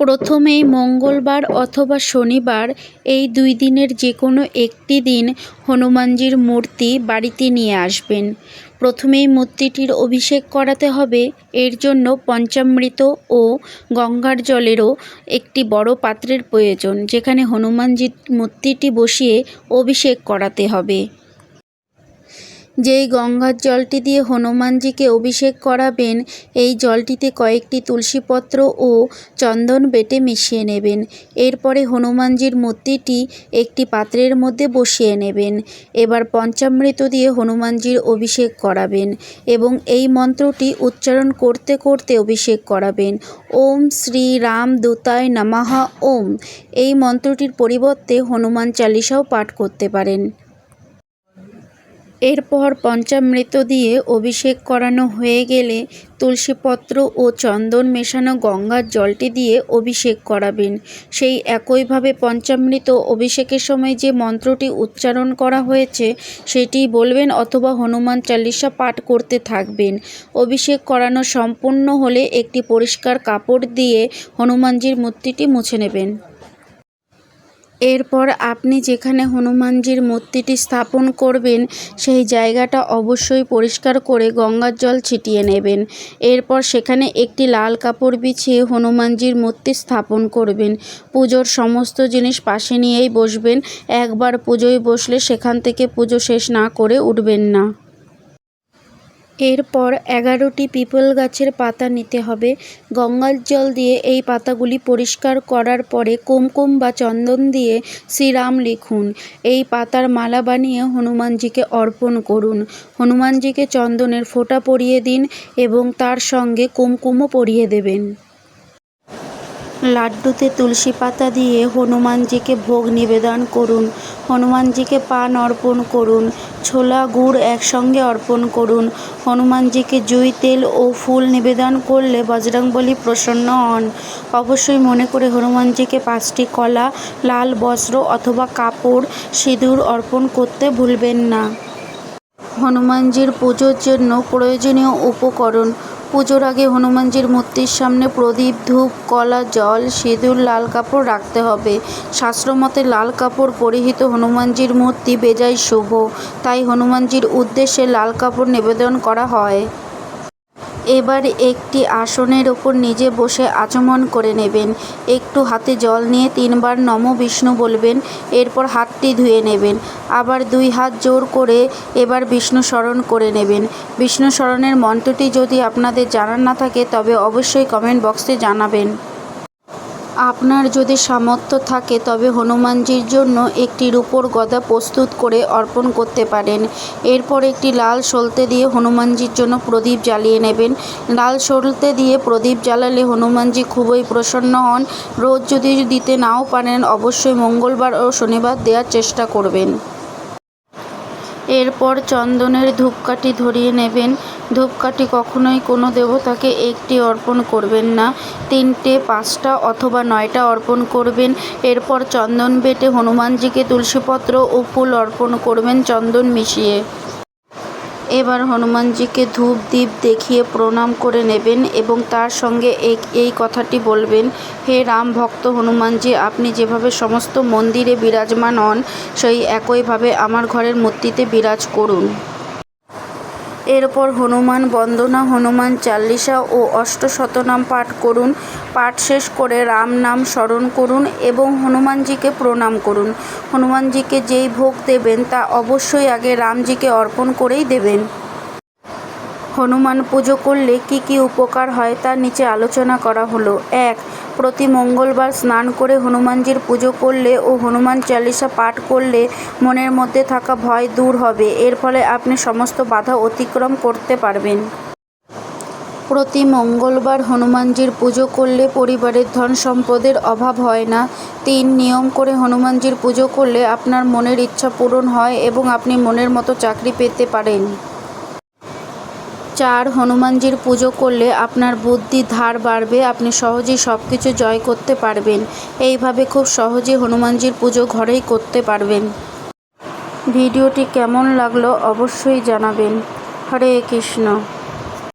প্রথমেই মঙ্গলবার অথবা শনিবার এই দুই দিনের যে কোনো একটি দিন হনুমানজির মূর্তি বাড়িতে নিয়ে আসবেন। প্রথমেই মূর্তিটির অভিষেক করাতে হবে। এর জন্য পঞ্চামৃত ও গঙ্গার জলেরও একটি বড় পাত্রের প্রয়োজন, যেখানে হনুমানজির মূর্তিটি বসিয়ে অভিষেক করাতে হবে। যেই গঙ্গার জলটি দিয়ে হনুমানজিকে অভিষেক করাবেন, এই জলটিতে কয়েকটি তুলসীপত্র ও চন্দন বেটে মিশিয়ে নেবেন। এরপরে হনুমানজির মূর্তিটি একটি পাত্রের মধ্যে বসিয়ে নেবেন। এবার পঞ্চামৃত দিয়ে হনুমানজির অভিষেক করাবেন এবং এই মন্ত্রটি উচ্চারণ করতে করতে অভিষেক করাবেন। ওম শ্রী রাম দূতায় নমঃ। ওম। এই মন্ত্রটির পরিবর্তে হনুমান চালিসাও পাঠ করতে পারেন। এরপর পঞ্চামৃত দিয়ে অভিষেক করানো হয়ে গেলে তুলসীপত্র ও চন্দন মেশানো গঙ্গার জলটি দিয়ে অভিষেক করাবেন। সেই একইভাবে পঞ্চামৃত অভিষেকের সময় যে মন্ত্রটি উচ্চারণ করা হয়েছে, সেটি বলবেন অথবা হনুমান চালিসা পাঠ করতে থাকবেন। অভিষেক করানো সম্পূর্ণ হলে একটি পরিষ্কার কাপড় দিয়ে হনুমানজির মূর্তিটি মুছে নেবেন। এরপর আপনি যেখানে হনুমানজির মূর্তিটি স্থাপন করবেন, সেই জায়গাটা অবশ্যই পরিষ্কার করে গঙ্গার জল ছিটিয়ে নেবেন। এরপর সেখানে একটি লাল কাপড় বিছিয়ে হনুমানজির মূর্তি স্থাপন করবেন। পুজোর সমস্ত জিনিস পাশে নিয়েই বসবেন। একবার পুজোয় বসলে সেখান থেকে পুজো শেষ না করে উঠবেন না। এরপর এগারোটি পিপল গাছের পাতা নিতে হবে। গঙ্গার জল দিয়ে এই পাতাগুলি পরিষ্কার করার পরে কুমকুম বা চন্দন দিয়ে শ্রীরাম লিখুন। এই পাতার মালা বানিয়ে হনুমানজিকে অর্পণ করুন। হনুমানজিকে চন্দনের ফোঁটা পরিয়ে দিন এবং তার সঙ্গে কুমকুমও পরিয়ে দেবেন। লাড্ডুতে তুলসী পাতা দিয়ে হনুমানজিকে ভোগ নিবেদন করুন। হনুমানজিকে পান অর্পণ করুন। ছোলা গুড় একসঙ্গে অর্পণ করুন। হনুমানজিকে জুই তেল ও ফুল নিবেদন করলে বজরংবলী প্রসন্ন হন। অবশ্যই মনে করে হনুমানজিকে পাঁচটি কলা, লাল বস্ত্র অথবা কাপড়, সিঁদুর অর্পণ করতে ভুলবেন না। হনুমানজির পুজোর জন্য প্রয়োজনীয় উপকরণ। পুজোর আগে হনুমানজির মূর্তির সামনে প্রদীপ, ধূপ, কলা, জল, সিঁদুর, লাল কাপড় রাখতে হবে। শাস্ত্রমতে লাল কাপড় পরিহিত হনুমানজির মূর্তি বেজায় শুভ। তাই হনুমানজির উদ্দেশ্যে লাল কাপড় নিবেদন করা হয়। এবার একটি আসনের ওপর নিজে বসে আচমন করে নেবেন। একটু হাতে জল নিয়ে তিনবার নম বিষ্ণু বলবেন, এরপর হাতটি ধুয়ে নেবেন। আবার দুই হাত জোর করে এবার বিষ্ণু স্মরণ করে নেবেন। বিষ্ণু স্মরণের মন্ত্রটি যদি আপনাদের জানার না থাকে, তবে অবশ্যই কমেন্ট বক্সে জানাবেন। আপনার যদি সামর্থ্য থাকে, তবে হনুমানজির জন্য একটি রূপোর গদা প্রস্তুত করে অর্পণ করতে পারেন। এরপর একটি লাল সলতে দিয়ে হনুমানজির জন্য প্রদীপ জ্বালিয়ে নেবেন। লাল সলতে দিয়ে প্রদীপ জ্বালালে হনুমানজি খুবই প্রসন্ন হন। রোজ যদি দিতে নাও পারেন, অবশ্যই মঙ্গলবার ও শনিবার দেওয়ার চেষ্টা করবেন। এরপর চন্দনের ধূপকাঠি ধরিয়ে নেবেন। ধূপকাঠি কখনোই কোনো দেবতাকে একটি অর্পণ করবেন না। তিনটে, পাঁচটা অথবা নয়টা অর্পণ করবেন। এরপর চন্দন বেটে হনুমানজিকে তুলসীপত্র ও ফুল অর্পণ করবেন চন্দন মিশিয়ে। এবার হনুমানজিকে ধূপ দ্বীপ দেখিয়ে প্রণাম করে নেবেন এবং তার সঙ্গে এই কথাটি বলবেন, হে রাম ভক্ত হনুমানজি, আপনি যেভাবে সমস্ত মন্দিরে বিরাজমান হন, সেই একইভাবে আমার ঘরের মূর্তিতে বিরাজ করুন। এরপর হনুমান বন্দনা, হনুমান চাল্লিশা ও অষ্টশতনাম পাঠ করুন। পাঠ শেষ করে রাম নাম স্মরণ করুন এবং হনুমানজিকে প্রণাম করুন। হনুমানজিকে যেই ভোগ দেবেন, তা অবশ্যই আগে রামজিকে অর্পণ করেই দেবেন। হনুমান পুজো করলে কি কি উপকার হয় তা নিচে আলোচনা করা হলো। এক প্রতি মঙ্গলবার স্নান করে হনুমানজির পুজো করলে ও হনুমান চালিসা পাঠ করলে মনের মধ্যে থাকা ভয় দূর হবে। এর ফলে আপনি সমস্ত বাধা অতিক্রম করতে পারবেন। প্রতি মঙ্গলবার হনুমানজির পুজো করলে পরিবারের ধন সম্পদের অভাব হয় না। তিন নিয়ম করে হনুমানজির পুজো করলে আপনার মনের ইচ্ছা পূরণ হয় এবং আপনি মনের মতো চাকরি পেতে পারেন। চার হনুমানজির পুজো করলে আপনার বুদ্ধি ধার বাড়বে, আপনি সহজেই সব কিছু জয় করতে পারবেন। এইভাবে খুব সহজে হনুমানজির পুজো ঘরেই করতে পারবেন। ভিডিওটি কেমন লাগল অবশ্যই জানাবেন। হরে কৃষ্ণ।